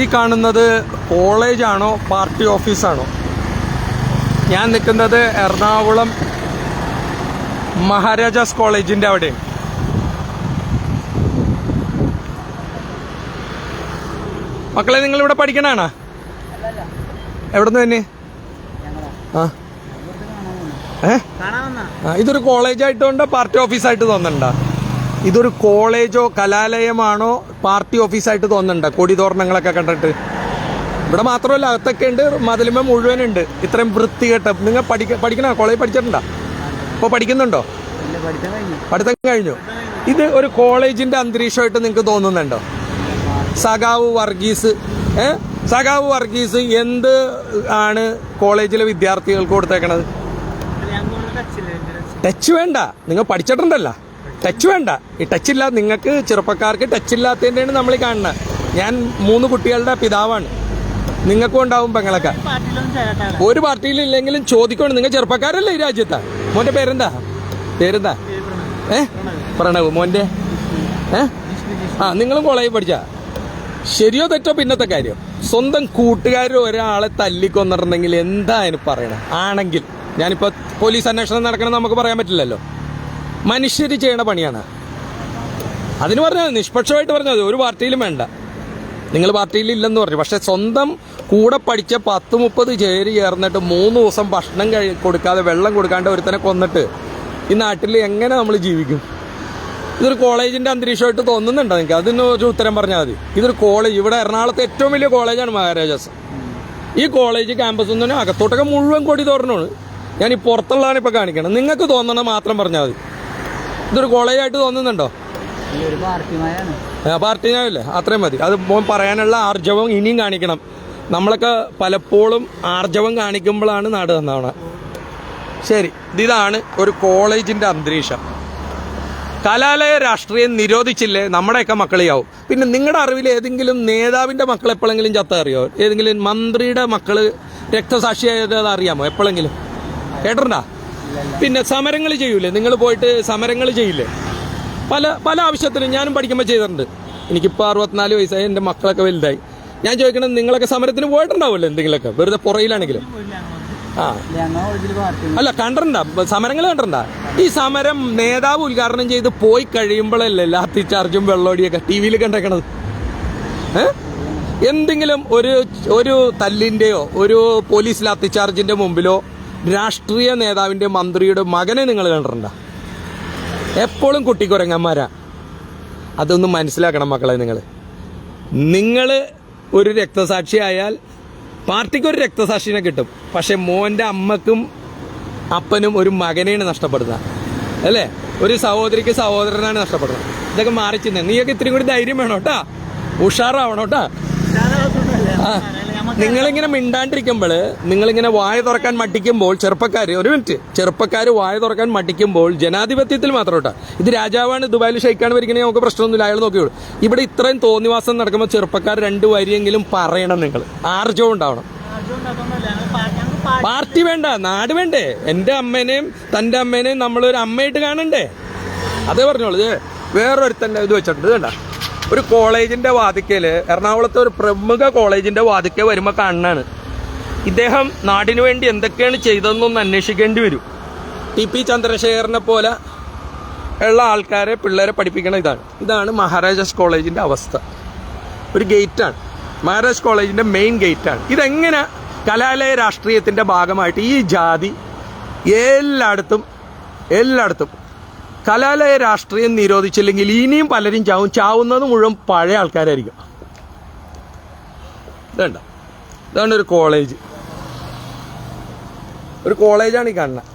ഈ കാണുന്നത് കോളേജാണോ പാർട്ടി ഓഫീസാണോ? ഞാൻ നിൽക്കുന്നത് എറണാകുളം മഹാരാജാസ് കോളേജിന്റെ അവിടെ മക്കളെ നിങ്ങൾ ഇവിടെ പഠിക്കണാണോ എവിടുന്ന് തന്നെ? ആ. ഏ? ഇതൊരു കോളേജായിട്ടുണ്ടോ പാർട്ടി ഓഫീസായിട്ട് തോന്നണ്ട? ഇതൊരു കോളേജോ കലാലയമാണോ പാർട്ടി ഓഫീസായിട്ട് തോന്നുന്നുണ്ട്? കൊടി തോരണങ്ങളൊക്കെ കണ്ടിട്ട്. ഇവിടെ മാത്രമല്ല അകത്തൊക്കെ ഉണ്ട് മതിലുമ മുഴുവനുണ്ട്. ഇത്രയും വൃത്തികെട്ട നിങ്ങൾ പഠിക്ക പഠിക്കണോ? കോളേജ് പഠിച്ചിട്ടുണ്ടോ? ഇപ്പോൾ പഠിക്കുന്നുണ്ടോ? പഠിത്തം കഴിഞ്ഞു. ഇത് ഒരു കോളേജിന്റെ അന്തരീക്ഷമായിട്ട് നിങ്ങൾക്ക് തോന്നുന്നുണ്ടോ? സഖാവ് വർഗീസ് ഏ? സഖാവ് വർഗീസ് എന്ത് ആണ് കോളേജിലെ വിദ്യാർത്ഥികൾക്ക് കൊടുത്തേക്കണത്? ടച്ച് വേണ്ട. നിങ്ങൾ പഠിച്ചിട്ടുണ്ടല്ലോ. ടച്ച് വേണ്ട. ഈ ടച്ച് ഇല്ല നിങ്ങൾക്ക് ചെറുപ്പക്കാർക്ക് ടച്ച് ഇല്ലാത്തതിന്റെയാണ് നമ്മൾ കാണുന്നത് ഞാൻ മൂന്ന് കുട്ടികളുടെ പിതാവാണ്. നിങ്ങൾക്കും ഉണ്ടാവും പെങ്ങളൊക്കെ. ഒരു പാർട്ടിയിൽ ഇല്ലെങ്കിലും ചോദിക്കണം നിങ്ങൾ ചെറുപ്പക്കാരല്ലേ ഈ രാജ്യത്താ? മോന്റെ പേരെന്താ? പേരെന്താ? ഏ? പ്രണവ്. മോന്റെ? ഏ? ആ നിങ്ങളും കോളേജിൽ പഠിച്ച? ശരിയോ തെറ്റോ പിന്നത്തെ കാര്യം. സ്വന്തം കൂട്ടുകാർ ഒരാളെ തല്ലിക്കൊന്നിട്ടുണ്ടെങ്കിൽ എന്താ അതിന് പറയണേ? ആണെങ്കിൽ. ഞാനിപ്പോ പോലീസ് അന്വേഷണം നടക്കണം നമുക്ക് പറയാൻ പറ്റില്ലല്ലോ. മനുഷ്യർ ചെയ്യണ പണിയാണ്. അതിന് പറഞ്ഞത് നിഷ്പക്ഷമായിട്ട് പറഞ്ഞാൽ മതി ഒരു പാർട്ടിയിലും വേണ്ട. നിങ്ങൾ പാർട്ടിയിൽ ഇല്ലെന്ന് പറഞ്ഞു. പക്ഷെ സ്വന്തം കൂടെ പഠിച്ച പത്ത് മുപ്പത് ചേരി ചേർന്നിട്ട് മൂന്ന് ദിവസം ഭക്ഷണം കഴി കൊടുക്കാതെ വെള്ളം കൊടുക്കാണ്ട് ഒരുത്തനെ കൊന്നിട്ട് ഈ നാട്ടിൽ എങ്ങനെ നമ്മൾ ജീവിക്കും? ഇതൊരു കോളേജിന്റെ അന്തരീക്ഷമായിട്ട് തോന്നുന്നുണ്ടോ നിങ്ങൾക്ക്? അതിന് ഒരു ഉത്തരം പറഞ്ഞാൽ മതി. ഇതൊരു കോളേജ്. ഇവിടെ എറണാകുളത്തെ ഏറ്റവും വലിയ കോളേജാണ് മഹാരാജാസ്. ഈ കോളേജ് ക്യാമ്പസ് ഒന്നും അകത്തോട്ടൊക്കെ മുഴുവൻ കൊടി തോരണമാണ് ഞാൻ ഈ പുറത്തുള്ളതാണ് ഇപ്പൊ കാണിക്കണം നിങ്ങൾക്ക് തോന്നണം മാത്രം പറഞ്ഞാൽ മതി. ഇതൊരു കോളേജായിട്ട് തോന്നുന്നുണ്ടോ? പാർട്ടിനാവില്ലേ അത്രയും മതി. അത് പറയാനുള്ള ആർജവം ഇനിയും കാണിക്കണം. നമ്മളൊക്കെ പലപ്പോഴും ആർജവം കാണിക്കുമ്പോഴാണ് നാട് തന്നവണ ശരി ഇതാണ് ഒരു കോളേജിന്റെ അന്തരീക്ഷം. കലാലയ രാഷ്ട്രീയം നിരോധിച്ചില്ലേ? നമ്മുടെയൊക്കെ മക്കളെയാവും. പിന്നെ നിങ്ങളുടെ അറിവിൽ ഏതെങ്കിലും നേതാവിന്റെ മക്കൾ എപ്പോഴെങ്കിലും ചത്ത അറിയോ? ഏതെങ്കിലും മന്ത്രിയുടെ മക്കൾ രക്തസാക്ഷിയായത് അറിയാമോ? എപ്പോഴെങ്കിലും? കേട്ടിട്ടുണ്ടാ? പിന്നെ സമരങ്ങൾ ചെയ്യൂലേ? നിങ്ങൾ പോയിട്ട് സമരങ്ങൾ ചെയ്യില്ലേ? പല പല ആവശ്യത്തിനും ഞാനും പഠിക്കുമ്പോൾ ചെയ്തിട്ടുണ്ട്. എനിക്കിപ്പോൾ അറുപത്തിനാല് വയസ്സായി എന്റെ മക്കളൊക്കെ വലുതായി. ഞാൻ ചോദിക്കണത് നിങ്ങളൊക്കെ സമരത്തിന് പോയിട്ടുണ്ടാവുമല്ലോ എന്തെങ്കിലുമൊക്കെ? വെറുതെ പുറയിലാണെങ്കിലും. ആ. അല്ല കണ്ടിട്ടുണ്ടാ? സമരങ്ങൾ കണ്ടിട്ടുണ്ടാ? ഈ സമരം നേതാവ് ഉദ്ഘാടനം ചെയ്ത് പോയി കഴിയുമ്പോഴല്ലേ ലാത്തി ചാർജും വെള്ളോടിയൊക്കെ ടി വിയിൽ കണ്ടേക്കണത്? എന്തെങ്കിലും ഒരു ഒരു തല്ലിന്റെയോ ഒരു പോലീസ് ലാത്തി ചാർജിന്റെ മുമ്പിലോ രാഷ്ട്രീയ നേതാവിന്റെ മന്ത്രിയുടെ മകനെ നിങ്ങൾ കണ്ടിട്ടുണ്ട? എപ്പോഴും കുട്ടിക്കുരങ്ങന്മാരാ. അതൊന്ന് മനസ്സിലാക്കണം മക്കളെ നിങ്ങൾ നിങ്ങൾ ഒരു രക്തസാക്ഷിയായാൽ പാർട്ടിക്ക് ഒരു രക്തസാക്ഷിനെ കിട്ടും. പക്ഷെ മോന്റെ അമ്മക്കും അപ്പനും ഒരു മകനെയാണ് നഷ്ടപ്പെടുന്നത്. അല്ലേ? ഒരു സഹോദരിക്ക് സഹോദരനാണ് നഷ്ടപ്പെടുന്നത്. ഇതൊക്കെ മാറി ചിന്ത നീയൊക്കെ ഇത്തിരി കൂടി ധൈര്യം വേണം കേട്ടാ ഉഷാറാവണം കേട്ടാ. നിങ്ങളിങ്ങനെ മിണ്ടാണ്ടിരിക്കുമ്പോൾ നിങ്ങളിങ്ങനെ വായ തുറക്കാൻ മട്ടിക്കുമ്പോൾ ചെറുപ്പക്കാർ ഒരു മിനിറ്റ്. ചെറുപ്പക്കാർ വായ തുറക്കാൻ മട്ടിക്കുമ്പോൾ ജനാധിപത്യത്തിൽ മാത്രം കേട്ടോ ഇത് രാജാവാണ് ദുബായിൽ ഷെയ്ക്കാണ് വരികണെങ്കിൽ നമുക്ക് പ്രശ്നമൊന്നുമില്ല. അയാൾ നോക്കിയോളൂ ഇവിടെ ഇത്രയും തോന്നിവാസം നടക്കുമ്പോൾ ചെറുപ്പക്കാർ രണ്ട് വരിയെങ്കിലും പറയണം നിങ്ങൾ ആർജവം ഉണ്ടാവണം. പാർട്ടി വേണ്ട നാട് വേണ്ടേ. എന്റെ അമ്മേനെയും തന്റെ അമ്മേനെയും നമ്മളൊരു അമ്മയായിട്ട് കാണണ്ടേ? അതേ പറഞ്ഞോളൂ. വേറൊരുത്തന്റെ ഇത് വെച്ചിട്ടുണ്ട്. വേണ്ട ഒരു കോളേജിന്റെ വാതിക്കൽ എറണാകുളത്തെ ഒരു പ്രമുഖ കോളേജിന്റെ വാതിക്കൽ വരുമ്പോൾ കാണാണ് ഇദ്ദേഹം നാടിനു വേണ്ടി എന്തൊക്കെയാണ് ചെയ്തതെന്നൊന്ന് അന്വേഷിക്കേണ്ടി വരും. ടി പി ചന്ദ്രശേഖരനെ പോലെ ഉള്ള ആൾക്കാരെ പിള്ളേരെ പഠിപ്പിക്കണ ഇതാണ്. ഇതാണ് മഹാരാജാസ് കോളേജിന്റെ അവസ്ഥ. ഒരു ഗേറ്റാണ്. മഹാരാജ് കോളേജിന്റെ മെയിൻ ഗേറ്റാണ്. ഇതെങ്ങനെ കലാലയ രാഷ്ട്രീയത്തിന്റെ ഭാഗമായിട്ട് ഈ ജാതി എല്ലായിടത്തും എല്ലായിടത്തും കലാലയ രാഷ്ട്രീയം നിരോധിച്ചില്ലെങ്കിൽ ഇനിയും പലരും ചാവും. ചാവുന്നത് മുഴുവൻ പഴയ ആൾക്കാരായിരിക്കും. ഇതണ്ട. ഇതാണ് ഒരു കോളേജ്. ഒരു കോളേജാണ് ഈ കാണുന്നത്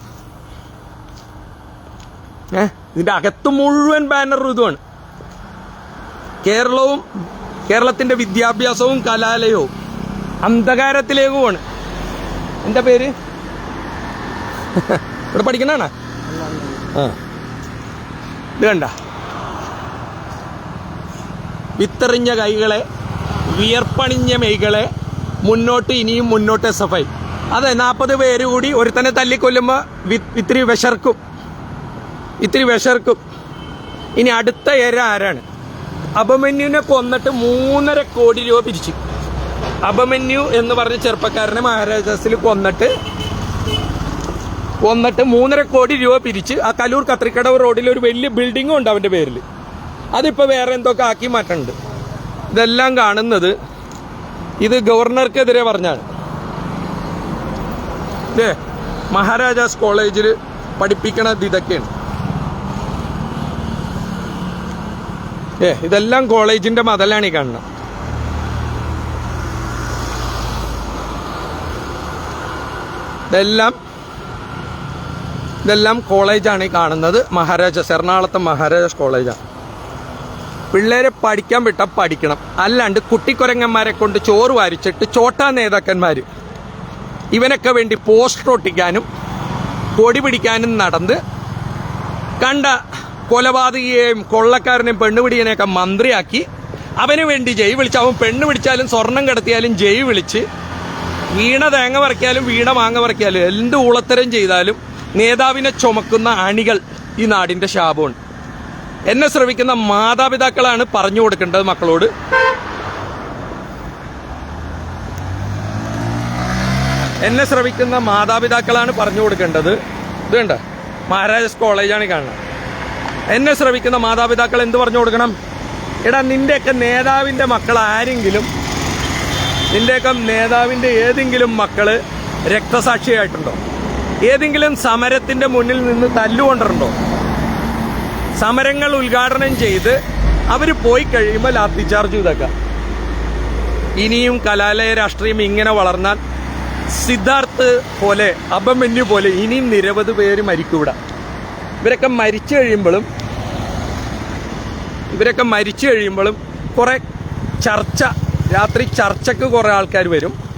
ഏ? ഇതിന്റെ അകത്ത് മുഴുവൻ ബാനറും ഇതുമാണ് കേരളവും കേരളത്തിന്റെ വിദ്യാഭ്യാസവും കലാലയവും അന്ധകാരത്തിലേക്കുമാണ് എന്താ പേര്? ഇവിടെ പഠിക്കണാണോ ആ. ഇത് കണ്ട. വിത്തെറിഞ്ഞ കൈകളെ വിയർപ്പണിഞ്ഞ മെയ്കളെ മുന്നോട്ട് ഇനിയും മുന്നോട്ട് എസ് എഫ് ഐ അതെ നാൽപ്പത് പേര് കൂടി ഒരുത്തനെ തല്ലിക്കൊല്ലുമ്പോൾ ഇത്തിരി വിശർക്കും. ഇത്തിരി വിശർക്കും. ഇനി അടുത്ത ഇര ആരാണ്? അപമന്യുവിനെ കൊന്നിട്ട് മൂന്നര കോടി രൂപ പിരിച്ചു. അപമന്യു എന്ന് പറഞ്ഞ ചെറുപ്പക്കാരനെ മഹാരാജാസിൽ കൊന്നിട്ട് കൊന്നിട്ട് മൂന്നര കോടി രൂപ പിരിച്ച് ആ കലൂർ കത്രിക്കടവ് റോഡിൽ ഒരു വലിയ ബിൽഡിങ്ങും ഉണ്ട് അവന്റെ പേരിൽ. അതിപ്പോൾ വേറെ എന്തൊക്കെ ആക്കി മാറ്റുന്നുണ്ട് ഇതെല്ലാം കാണുന്നത് ഇത് ഗവർണർക്കെതിരെ പറഞ്ഞാണ്. ഇതേ മഹാരാജാസ് കോളേജിൽ പഠിപ്പിക്കണത് ഇതൊക്കെയാണ്. ഏ ഇതെല്ലാം കോളേജിന്റെ മതലാണ് ഈ കാണുന്നത്. ഇതെല്ലാം ഇതെല്ലാം കോളേജാണ് ഈ കാണുന്നത്. മഹാരാജാസ് എറണാകുളത്തെ മഹാരാജാസ് കോളേജാണ്. പിള്ളേരെ പഠിക്കാൻ വിട്ടാൽ പഠിക്കണം. അല്ലാണ്ട് കുട്ടിക്കുരങ്ങന്മാരെ കൊണ്ട് ചോറ് വാരിച്ചിട്ട് ചോട്ടാ നേതാക്കന്മാർ ഇവനൊക്കെ വേണ്ടി പോസ്റ്റർ ഒട്ടിക്കാനും കൊടി പിടിക്കാനും നടന്ന് കണ്ട കൊലപാതകയെയും കൊള്ളക്കാരനെയും പെണ്ണുപിടിയനെയൊക്കെ മന്ത്രിയാക്കി അവന് വേണ്ടി ജയ് വിളിച്ച് അവൻ പെണ്ണ് പിടിച്ചാലും സ്വർണം കടത്തിയാലും ജയ് വിളിച്ച് വീണ തേങ്ങ പറിക്കാലും വീണ മാങ്ങ പറിക്കാലും എന്ത് ഊളത്തരം ചെയ്താലും നേതാവിനെ ചുമക്കുന്ന അണികൾ ഈ നാടിന്റെ ശാപമാണ്. എന്നെ ശ്രമിക്കുന്ന മാതാപിതാക്കളാണ് പറഞ്ഞു കൊടുക്കേണ്ടത് മക്കളോട്. എന്നെ ശ്രമിക്കുന്ന മാതാപിതാക്കളാണ് പറഞ്ഞു കൊടുക്കേണ്ടത്. ഇത് കണ്ട? മഹാരാജാസ് കോളേജാണ് കാണുന്നത്. എന്നെ ശ്രമിക്കുന്ന മാതാപിതാക്കൾ എന്ത് പറഞ്ഞു കൊടുക്കണം? എടാ നിന്റെയൊക്കെ നേതാവിന്റെ മക്കൾ ആരെങ്കിലും നിന്റെയൊക്കെ നേതാവിന്റെ ഏതെങ്കിലും മക്കൾ രക്തസാക്ഷിയായിട്ടുണ്ടോ? ഏതെങ്കിലും സമരത്തിന്റെ മുന്നിൽ നിന്ന് തല്ലുകൊണ്ടിട്ടുണ്ടോ? സമരങ്ങൾ ഉദ്ഘാടനം ചെയ്ത് അവർ പോയി കഴിയുമ്പോൾ ലാത്തി ചാർജ് ചെയ്തേക്കാം. ഇനിയും കലാലയ രാഷ്ട്രീയം ഇങ്ങനെ വളർന്നാൽ സിദ്ധാർത്ഥ് പോലെ അപമന്യു പോലെ ഇനിയും നിരവധി പേര് മരിക്കൂട. ഇവരൊക്കെ മരിച്ചു കഴിയുമ്പോഴും ഇവരൊക്കെ മരിച്ചു കഴിയുമ്പോഴും കുറെ ചർച്ച രാത്രി ചർച്ചക്ക് കുറെ ആൾക്കാർ വരും.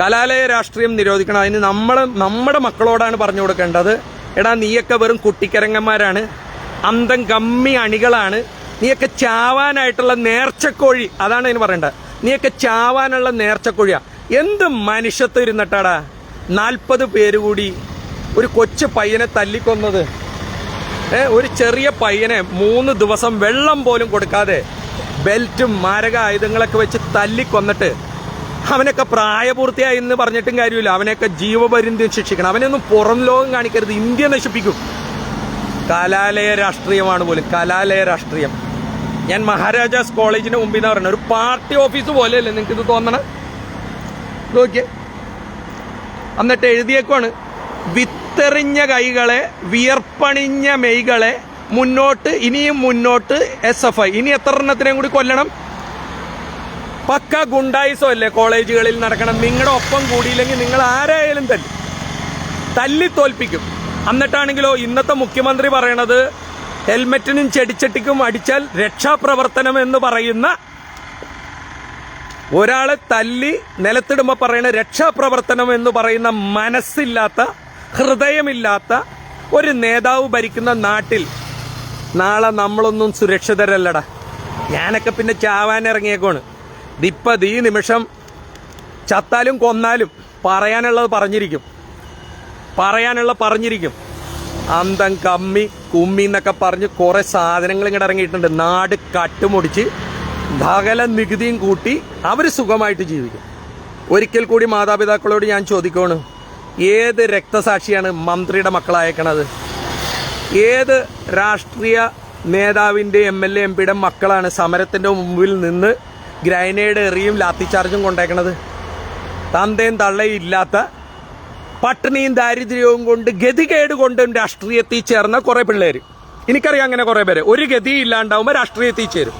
കലാലയ രാഷ്ട്രീയം നിരോധിക്കണം. അതിന് നമ്മൾ നമ്മുടെ മക്കളോടാണ് പറഞ്ഞു കൊടുക്കേണ്ടത്. എടാ നീയൊക്കെ വെറും കുട്ടിക്കരങ്ങന്മാരാണ്. അന്തം കമ്മി അണികളാണ്. നീയൊക്കെ ചാവാനായിട്ടുള്ള നേർച്ചക്കോഴി. അതാണ് അതിന് പറയേണ്ടത്. നീയൊക്കെ ചാവാനുള്ള നേർച്ചക്കോഴിയാ. എന്ത് മനുഷ്യത്വം ഇരുന്നിട്ടാടാ? നാൽപ്പത് പേര് കൂടി ഒരു കൊച്ചു പയ്യനെ തല്ലിക്കൊന്നത്. ഏ, ഒരു ചെറിയ പയ്യനെ മൂന്ന് ദിവസം വെള്ളം പോലും കൊടുക്കാതെ ബെൽറ്റും മാരക ആയുധങ്ങളൊക്കെ വെച്ച് തല്ലിക്കൊന്നിട്ട് അവനൊക്കെ പ്രായപൂർത്തിയായി എന്ന് പറഞ്ഞിട്ടും കാര്യമില്ല. അവനെയൊക്കെ ജീവപര്യന്തം ശിക്ഷിക്കണം. അവനൊന്നും പുറം ലോകം കാണിക്കരുത്. ഇന്ത്യ നശിപ്പിക്കും. കലാലയ രാഷ്ട്രീയമാണ് പോലും. കലാലയ രാഷ്ട്രീയം. ഞാൻ മഹാരാജാസ് കോളേജിന് മുമ്പിൽ നിന്ന് പറയുന്നത് ഒരു പാർട്ടി ഓഫീസ് പോലെയല്ലേ നിങ്ങൾക്ക് ഇത് തോന്നണം? നോക്കിയേ. എന്നിട്ട് എഴുതിയേക്കുവാണ്. വിത്തെറിഞ്ഞ കൈകളെ വിയർപ്പണിഞ്ഞ മെയ്കളെ മുന്നോട്ട് ഇനിയും മുന്നോട്ട് എസ് എഫ് ഐ ഇനി എത്ര എണ്ണത്തിനെയും കൂടി കൊല്ലണം? പക്ക ഗുണ്ടായിസോ അല്ലേ കോളേജുകളിൽ നടക്കണം? നിങ്ങളുടെ ഒപ്പം കൂടിയില്ലെങ്കിൽ നിങ്ങൾ ആരായാലും തല്ലി. തല്ലി തോൽപ്പിക്കും. എന്നിട്ടാണെങ്കിലോ ഇന്നത്തെ മുഖ്യമന്ത്രി പറയണത് ഹെൽമെറ്റിനും ചെടിച്ചട്ടിക്കും അടിച്ചാൽ രക്ഷാപ്രവർത്തനം എന്ന് പറയുന്ന ഒരാളെ തല്ലി നിലത്തിടുമ്പോൾ പറയുന്ന രക്ഷാപ്രവർത്തനം എന്ന് പറയുന്ന മനസ്സില്ലാത്ത ഹൃദയമില്ലാത്ത ഒരു നേതാവ് ഭരിക്കുന്ന നാട്ടിൽ നാളെ നമ്മളൊന്നും സുരക്ഷിതരല്ലടാ. ഞാനൊക്കെ പിന്നെ ചാവാൻ ഇറങ്ങിയേക്കോണ് ഇതിപ്പോ ഈ നിമിഷം ചത്താലും കൊന്നാലും പറയാനുള്ളത് പറഞ്ഞിരിക്കും. പറയാനുള്ള പറഞ്ഞിരിക്കും. അന്തം കമ്മി കുമ്മി എന്നൊക്കെ പറഞ്ഞ് കുറെ സാധനങ്ങൾ ഇങ്ങോട്ട് ഇറങ്ങിയിട്ടുണ്ട്. നാട് കട്ടുമുടിച്ച് ധകല നികുതിയും കൂട്ടി അവർ സുഖമായിട്ട് ജീവിക്കും. ഒരിക്കൽ കൂടി മാതാപിതാക്കളോട് ഞാൻ ചോദിക്കുകയാണ് ഏത് രക്തസാക്ഷിയാണ് മന്ത്രിയുടെ മക്കളയക്കണത്? ഏത് രാഷ്ട്രീയ നേതാവിന്റെ എം എൽ എ എം പിയുടെ മക്കളാണ് സമരത്തിന്റെ മുമ്പിൽ നിന്ന് ഗ്രൈനേഡ് എറിയും ലാത്തി ലാത്തിച്ചാർജും കൊണ്ടേക്കണത്. തന്തയും തള്ളയും ഇല്ലാത്ത പട്ടിണിയും ദാരിദ്ര്യവും കൊണ്ട് ഗതികേട് കൊണ്ടും രാഷ്ട്രീയത്തിൽ ചേർന്ന കുറേ പിള്ളേര്. എനിക്കറിയാം അങ്ങനെ കുറെ പേര്. ഒരു ഗതി ഇല്ലാണ്ടാവുമ്പോൾ രാഷ്ട്രീയത്തിൽ ചേരും.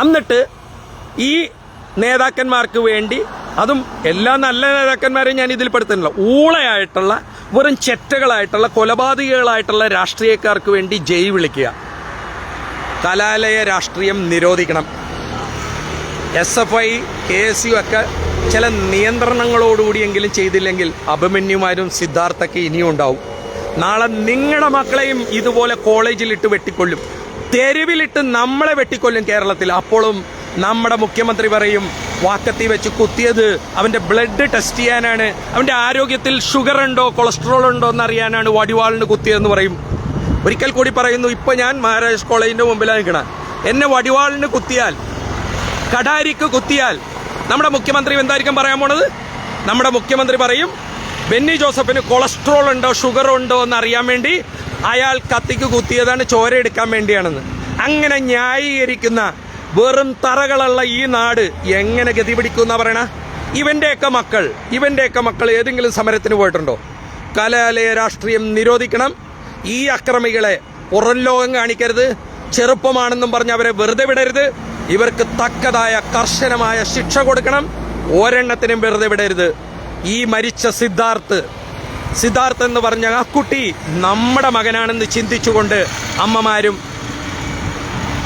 എന്നിട്ട് ഈ നേതാക്കന്മാർക്ക് വേണ്ടി അതും എല്ലാ നല്ല നേതാക്കന്മാരെയും ഞാൻ ഇതിൽ പെടുത്തുന്നില്ല. ഊളയായിട്ടുള്ള വെറും ചെറ്റകളായിട്ടുള്ള കൊലപാതകികളായിട്ടുള്ള രാഷ്ട്രീയക്കാർക്ക് വേണ്ടി ജയ് വിളിക്കുക. കലാലയ രാഷ്ട്രീയം നിരോധിക്കണം. S F I K S U ഒക്കെ ചില നിയന്ത്രണങ്ങളോടുകൂടിയെങ്കിലും ചെയ്തില്ലെങ്കിൽ അഭിമന്യുമാരും സിദ്ധാർത്ഥക്ക് ഇനിയും ഉണ്ടാവും. നാളെ നിങ്ങളുടെ മക്കളെയും ഇതുപോലെ കോളേജിലിട്ട് വെട്ടിക്കൊല്ലും. തെരുവിലിട്ട് നമ്മളെ വെട്ടിക്കൊല്ലും കേരളത്തിൽ. അപ്പോഴും നമ്മുടെ മുഖ്യമന്ത്രി പറയും വാക്കത്തി വെച്ച് കുത്തിയത് അവന്റെ ബ്ലഡ് ടെസ്റ്റ് ചെയ്യാനാണ്. അവന്റെ ആരോഗ്യത്തിൽ ഷുഗർ ഉണ്ടോ കൊളസ്ട്രോൾ ഉണ്ടോ എന്നറിയാനാണ് വടിവാളിന് കുത്തിയതെന്ന് പറയും. ഒരിക്കൽ കൂടി പറയുന്നു ഇപ്പൊ ഞാൻ മഹാരാജ് കോളേജിന്റെ മുമ്പിലാണ് നിൽക്കണം. എന്നെ വടിവാളിന് കുത്തിയാൽ കടാരിക്ക് കുത്തിയാൽ നമ്മുടെ മുഖ്യമന്ത്രി എന്തായിരിക്കും പറയാൻ പോണത്? നമ്മുടെ മുഖ്യമന്ത്രി പറയും ബെന്നി ജോസഫിന് കൊളസ്ട്രോൾ ഉണ്ടോ ഷുഗർ ഉണ്ടോ എന്ന് അറിയാൻ വേണ്ടി അയാൾ കത്തിക്ക് കുത്തിയതാണ് ചോര എടുക്കാൻ വേണ്ടിയാണെന്ന്. അങ്ങനെ ന്യായീകരിക്കുന്ന വെറും തറകളുള്ള ഈ നാട് എങ്ങനെ ഗതി പിടിക്കുന്ന പറയണ? ഇവന്റെയൊക്കെ മക്കൾ ഇവന്റെയൊക്കെ മക്കൾ ഏതെങ്കിലും സമരത്തിന് പോയിട്ടുണ്ടോ? കലാലയ രാഷ്ട്രീയം നിരോധിക്കണം. ഈ അക്രമികളെ പുറം ലോകം കാണിക്കരുത്. ചെറുപ്പമാണെന്നും പറഞ്ഞ് അവരെ വെറുതെ വിടരുത്. ഇവർക്ക് തക്കതായ കർശനമായ ശിക്ഷ കൊടുക്കണം. ഒരെണ്ണത്തിനും വെറുതെ വിടരുത്. ഈ മരിച്ച സിദ്ധാർത്ഥ്. സിദ്ധാർത്ഥ് എന്ന് പറഞ്ഞ ആ കുട്ടി നമ്മുടെ മകനാണെന്ന് ചിന്തിച്ചുകൊണ്ട് അമ്മമാരും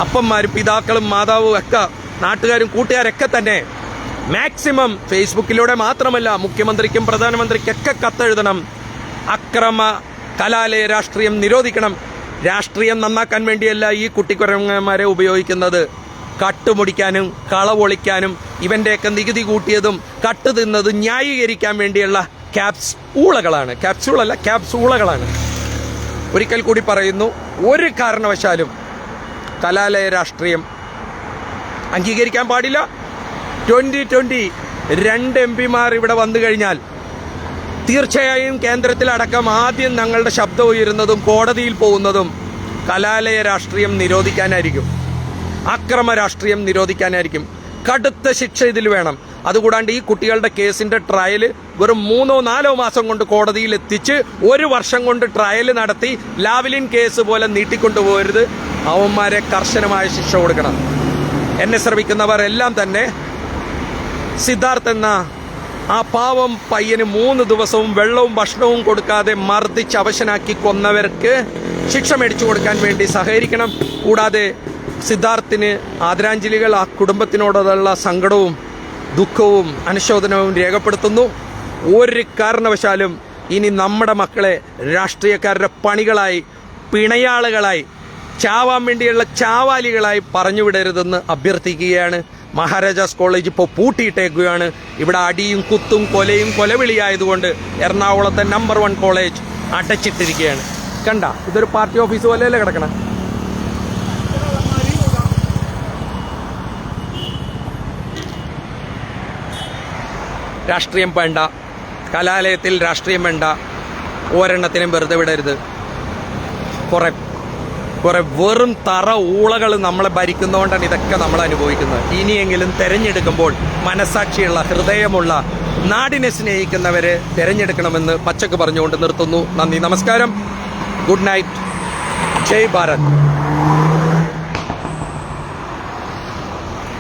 അപ്പന്മാരും പിതാക്കളും മാതാവും ഒക്കെ നാട്ടുകാരും കൂട്ടുകാരൊക്കെ തന്നെ മാക്സിമം ഫേസ്ബുക്കിലൂടെ മാത്രമല്ല മുഖ്യമന്ത്രിക്കും പ്രധാനമന്ത്രിക്കൊക്കെ കത്തെഴുതണം. അക്രമ കലാലയ രാഷ്ട്രീയം നിരോധിക്കണം. രാഷ്ട്രീയം നന്നാക്കാൻ വേണ്ടിയല്ല ഈ കുട്ടിക്കുരങ്ങന്മാരെ ഉപയോഗിക്കുന്നത്. കട്ടുമുടിക്കാനും കളവൊളിക്കാനും ഇവന്റെയൊക്കെ നികുതി കൂട്ടിയതും കട്ട് തിന്നതും ന്യായീകരിക്കാൻ വേണ്ടിയുള്ള ക്യാപ്സ് ഊളകളാണ്. ക്യാപ്സ്യൂളല്ല ക്യാപ്സൂളകളാണ് ഒരിക്കൽ കൂടി പറയുന്നു ഒരു കാരണവശാലും കലാലയ രാഷ്ട്രീയം അംഗീകരിക്കാൻ പാടില്ല. ട്വന്റി ട്വന്റി രണ്ട് എം പിമാർ ഇവിടെ വന്നു കഴിഞ്ഞാൽ തീർച്ചയായും കേന്ദ്രത്തിലടക്കം ആദ്യം ഞങ്ങളുടെ ശബ്ദം ഉയരുന്നതും കോടതിയിൽ പോകുന്നതും കലാലയ രാഷ്ട്രീയം നിരോധിക്കാനായിരിക്കും. അക്രമ രാഷ്ട്രീയം നിരോധിക്കാനായിരിക്കും. കടുത്ത ശിക്ഷ ഇതിൽ വേണം. അതുകൂടാണ്ട് ഈ കുട്ടികളുടെ കേസിന്റെ ട്രയൽ വെറും മൂന്നോ നാലോ മാസം കൊണ്ട് കോടതിയിൽ എത്തിച്ച് ഒരു വർഷം കൊണ്ട് ട്രയൽ നടത്തി ലാവലിൻ കേസ് പോലെ നീട്ടിക്കൊണ്ടുപോകരുത് അവന്മാരെ കർശനമായ ശിക്ഷ കൊടുക്കണം. എന്നെ ശ്രമിക്കുന്നവർ എല്ലാം തന്നെ സിദ്ധാർത്ഥ് എന്ന ആ പാവം പയ്യന് മൂന്ന് ദിവസവും വെള്ളവും ഭക്ഷണവും കൊടുക്കാതെ മർദ്ദിച്ച് അവശനാക്കി കൊന്നവർക്ക് ശിക്ഷ മേടിച്ചു കൊടുക്കാൻ വേണ്ടി സഹകരിക്കണം. കൂടാതെ സിദ്ധാർത്ഥിന് ആദരാഞ്ജലികൾ ആ കുടുംബത്തിനോടുള്ള സങ്കടവും ദുഃഖവും അനുശോചനവും രേഖപ്പെടുത്തുന്നു. ഒരു കാരണവശാലും ഇനി നമ്മുടെ മക്കളെ രാഷ്ട്രീയക്കാരുടെ പണികളായി പിണയാളുകളായി ചാവാൻ വേണ്ടിയുള്ള ചാവാലികളായി പറഞ്ഞുവിടരുതെന്ന് അഭ്യർത്ഥിക്കുകയാണ് മഹാരാജാസ് കോളേജ് ഇപ്പോൾ പൂട്ടിയിട്ടേക്കുകയാണ്. ഇവിടെ അടിയും കുത്തും കൊലയും കൊലവിളിയായതുകൊണ്ട് എറണാകുളത്തെ നമ്പർ വൺ കോളേജ് അടച്ചിട്ടിരിക്കുകയാണ്. കണ്ട ഇതൊരു പാർട്ടി ഓഫീസ് പോലെയല്ലേ കിടക്കണം? രാഷ്ട്രീയം വേണ്ട. കലാലയത്തിൽ രാഷ്ട്രീയം വേണ്ട. ഒരെണ്ണത്തിനും വെറുതെ വിടരുത്. കുറെ കുറെ വെറും തറ ഊളകൾ നമ്മളെ ഭരിക്കുന്നതുകൊണ്ടാണ് ഇതൊക്കെ നമ്മൾ അനുഭവിക്കുന്നത്. ഇനിയെങ്കിലും തെരഞ്ഞെടുക്കുമ്പോൾ മനസാക്ഷിയുള്ള ഹൃദയമുള്ള നാടിനെ സ്നേഹിക്കുന്നവരെ തെരഞ്ഞെടുക്കണമെന്ന് പച്ചക്ക് പറഞ്ഞുകൊണ്ട് നിർത്തുന്നു. നന്ദി നമസ്കാരം. Good night. ജയ് ഭാരത്.